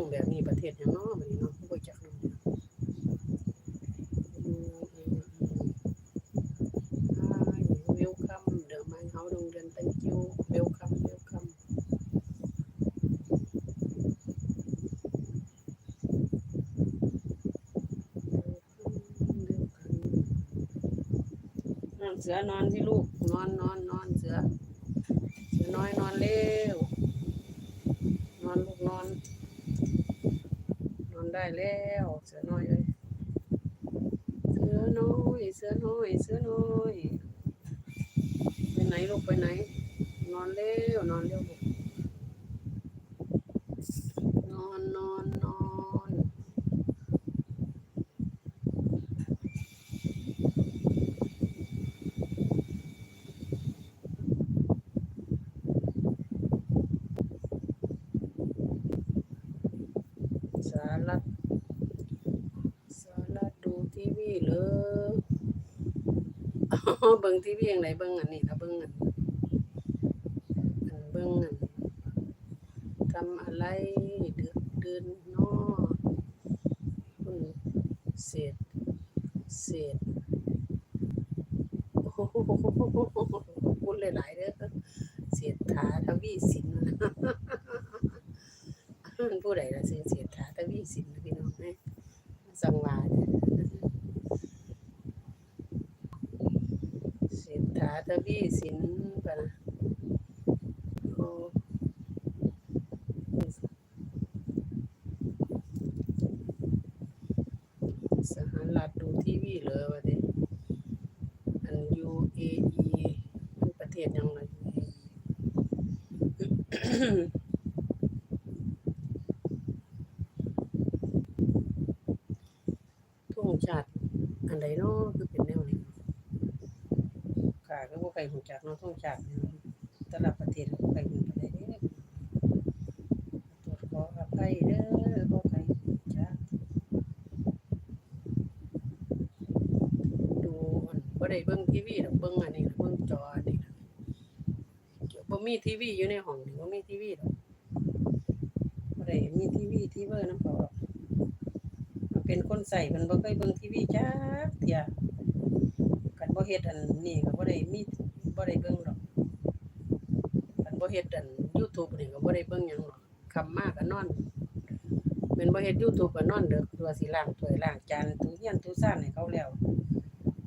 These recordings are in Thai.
งแบบนี้ประเทศอย่างน้อมันนี่เนาะบ่รู้จักนำเวคัเดอะไปนเฮาโรเรน thank you welcome เสือนอนพี่ลูก นอนนอนนอนเสือ เสือน้อยนอนเร็วนอนลูกนอน ได้แล้วเสือน้อยเอ้ยเสือน้อยเสือน้อยเสือน้อยไปไหนลูกไปไหน นอนเร็วนอนเร็วลูกนอนนอนนอน สา รัตสารัตดูทีวีเลยอ๋อเบิ่งทีวีอย่างไรเบิ่งอันนี้นะเบิ่งอันเบิ่งอันทำอะไรดึกดื่นนอคุณเศษเศษโอ้โหพูดหลายๆเด้อเศรษฐาทวีสิน ผู้ใดละซื้อเสียถาทวีสินนะพี่น้องแม่สังวาเนี่ยเสียถา ทวีสินปะนะโอ้สหรัฐดูทีวีเลยวะเด้อัน UAE มันประเทศยังไงทุ่งชาติอันใดเนาะคือเป ค่ะก็บ่ใครรู้จักเนาะทุ่งชาติเนี่ยเนาะแต่ละประเทศก็บ่ใครรู้ปานใดเด้ตรวจขออภัยเด้อบ่ใครรู้จักดูบ่ได้เบิ่งทีวีดอกเบิ่งอันนี้เบิ่งจออันนี้ล่ะบ่มีทีวีอยู่ในห้องนี่บ่มีทีวีดอกบ่ได้มีทีวีทีเวอร์นำเขาดอกมันเป็นคนใส่มันบ่เคยเบิ่งทีวีจักเที่ยกันบ่เฮ็ดอันนี้ก็บ่ได้มี บ่ได้เบิ่งดอกกันบ่เฮ็ดอัน YouTube นี่ก็บ่ได้เบิ่งหยังหรอกคำมากก็นอนแม่นบ่เฮ็ด YouTube ก็นอนเด้อตัวสิล้างถ้วยล้างจานถูเฮียนถูซ่านให้เขาแล้ว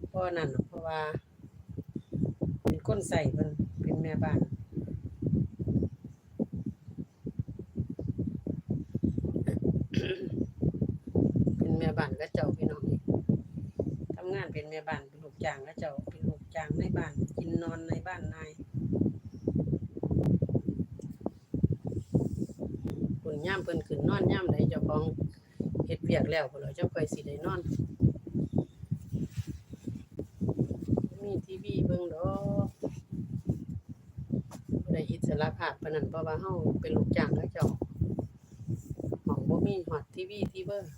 เพราะนั่นเพราะว่า เป็นคนใส่เพิ่นเป็นแม่บ้านเป็นแม่บ้านก็เจ้าพี่น้องนี่ทำงานเป็นแม่บ้านเป็นลูกจ้างก็เจ้าเป็น จางในบ้าน กินนอนในบ้านนายคุณย่ามเพิ่นขึ้นนอนย่ามใดเจ้าของเฮ็ดเวียกแล้วพุ่นล่ะเจ้าค่อยสิได้นอน มีทีวีเบิ่งดอกได้อิสระภาพปนนั้นเพราะว่าเฮาเป็นลูกจ้างก็เจ้าห้องบ่มีฮอดทีวีทีเบอร์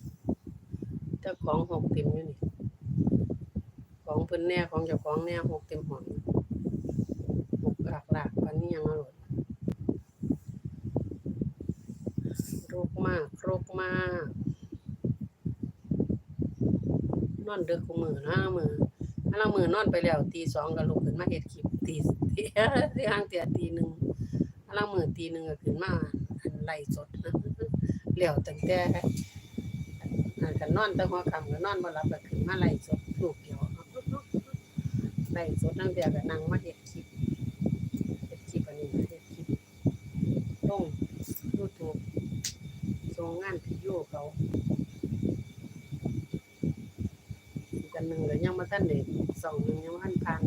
เจ้าของหกเต็มอยู่นี่ เพิ่นแน่ของเจ้าของแน่หกเต็มห้องหกหลากหลากปานนี้ยังอร่อยโรคมากโรคมากนอนเดึกกูมือนะมือถ้าเรามือนอนไปแล้วตีสองก็ลุกขึ้นมาเฮ็ดคลิปตีตีที่ห้างเตียตีหนึ่งถ้าเรามือตีหนึ่งก็ขึ้นมาไล่สดนะแล้วตั้งแต่อ่าก็นอนแต่หัวคำก็นอนบ่หลับก็ขึ้นมาไล่สด ล่สดนั่งเดียวก็นั่งมาเห็ดคลิปเห็ดคลิปอันนี้เห็ดคลิปลง YouTube ส่งงานพิโยเขาอีกันหนึ่งเลยยังมาท่านเด้ส่องหนึ่งยังมาท่านพัน